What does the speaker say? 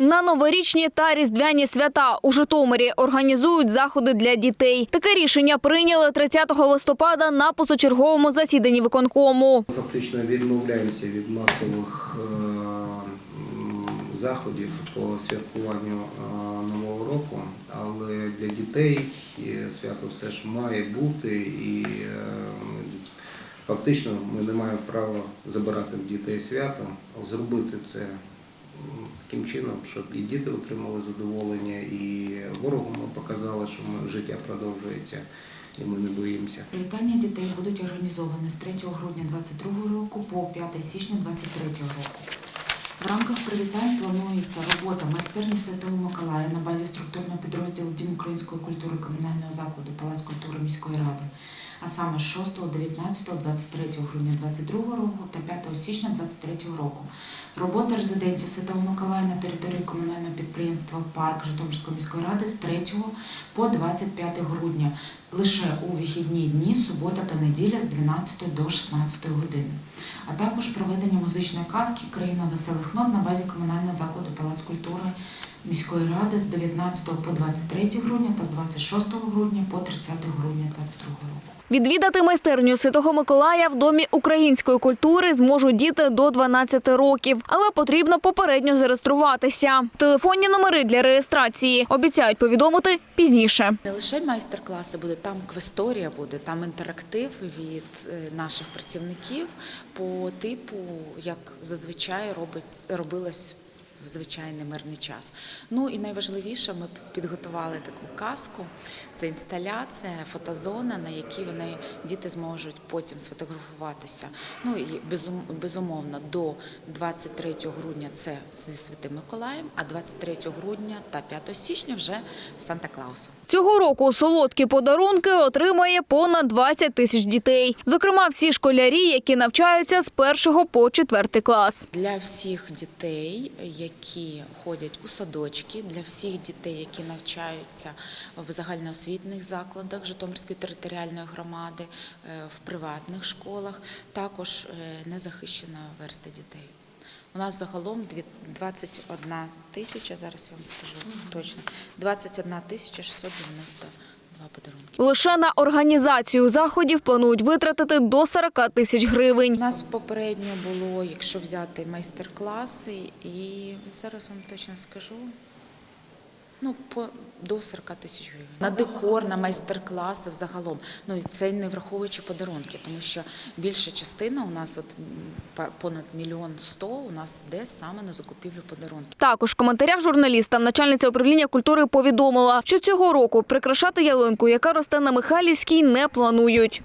На новорічні та різдвяні свята у Житомирі організують заходи для дітей. Таке рішення прийняли 30 листопада на позачерговому засіданні виконкому. Фактично відмовляємося від масових е, заходів по святкуванню е, Нового року, але для дітей е, свято все ж має бути і фактично ми не маємо права забирати в дітей свято, зробити це таким чином, щоб і діти отримали задоволення, і ворогу ми показали, що життя продовжується і ми не боїмося. Привітання дітей будуть організовані з 3 грудня 2022 року по 5 січня 2023 року. В рамках привітань планується робота майстерні Святого Миколая на базі структурного підрозділу Дім української культури комунального закладу Палац культури міської ради, а саме з 6, 19, 23 грудня 2022 року та 5 січня 2023 року. Робота резиденції Святого Миколая на території комунального підприємства Парк Житомирської міської ради з 3 по 25 грудня лише у вихідні дні, субота та неділя з 12 до 16 години, а також проведення музичної казки Країна веселих нот на базі комунального закладу Палац культури міської ради з 19 по 23 грудня та з 26 грудня по 30 грудня 2022 року. Відвідати майстерню Святого Миколая в Домі української культури зможуть діти до 12 років, але потрібно попередньо зареєструватися. Телефонні номери для реєстрації обіцяють повідомити пізніше. Не лише майстер-класи буде, там квесторія буде, там інтерактив від е, наших працівників по типу, як зазвичай робить, робилось в звичайний мирний час. Ну і найважливіше, ми підготували таку казку. Це інсталяція, фотозона, на якій вони діти зможуть потім сфотографуватися. Ну і безумовно до 23 грудня це зі Святим Миколаєм, а 23 грудня та 5 січня вже Санта Клаусом. Цього року солодкі подарунки отримає понад 20 тисяч дітей. Зокрема, всі школярі, які навчаються з 1 по 4 клас. Для всіх дітей, які ходять у садочки, для всіх дітей, які навчаються в загальноосвітних закладах Житомирської територіальної громади, е, в приватних школах, також е, незахищена верста дітей. У нас загалом дві- 21 тисяча, зараз я вам скажу точно, 21 тисяча 692 подарунки. Лише на організацію заходів планують витратити до 40 тисяч У гривень. нас попередньо було, якщо взяти майстер-класи, і зараз вам точно скажу. Ну, по до 40 тисяч гривень. На декор, на майстер-класи взагалом. Ну і це не враховуючи подарунки, тому що більша частина у нас, от понад мільйон сто, у нас йде саме на закупівлю подарунків. Також в коментарях журналістам начальниця управління культури повідомила, що цього року прикрашати ялинку, яка росте на Михайлівській, не планують.